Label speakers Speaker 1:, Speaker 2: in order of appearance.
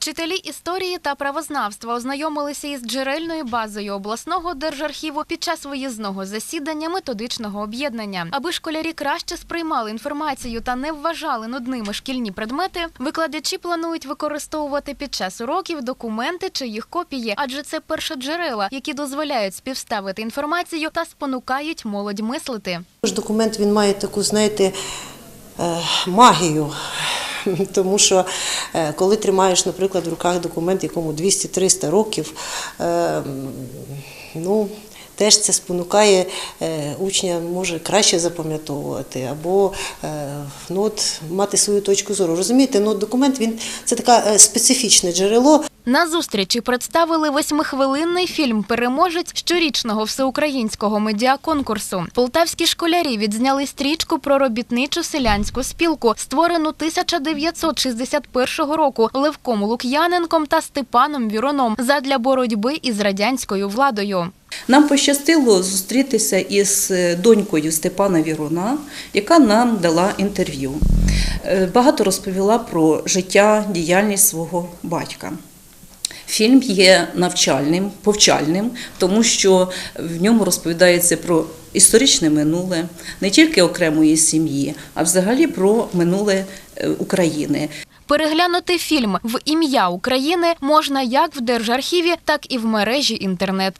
Speaker 1: Вчителі історії та правознавства ознайомилися із джерельною базою обласного держархіву під час виїзного засідання методичного об'єднання. Аби школярі краще сприймали інформацію та не вважали нудними шкільні предмети, викладачі планують використовувати під час уроків документи чи їх копії, адже це першоджерела, які дозволяють співставити інформацію та спонукають молодь мислити.
Speaker 2: Документ він має таку, знаєте, е, магію. Тому що е, коли тримаєш, наприклад, в руках документ, якому 200-300 років, е, ну, теж це спонукає е, учня, може краще запам'ятовувати або ну, от, мати свою точку зору. Розумієте, ну, документ він це таке специфічне джерело.
Speaker 1: На зустрічі представили восьмихвилинний фільм Переможець щорічного всеукраїнського медіаконкурсу. Полтавські школярі відзняли стрічку про робітничу селянську спілку, створену 1961 року Левком Лук'яненком та Степаном Віроном задля боротьби із радянською владою.
Speaker 3: Нам пощастило зустрітися із е, донькою Степана Віруна, яка нам дала інтерв'ю. Е, Багато розповіла про життя, діяльність свого батька. Фільм є навчальним, повчальним, тому що в ньому розповідається про історичне минуле не тільки окремої сім'ї, а взагалі про минуле е, України.
Speaker 1: Переглянути фільм в ім'я України можна як в Держархіві, так і в мережі інтернет.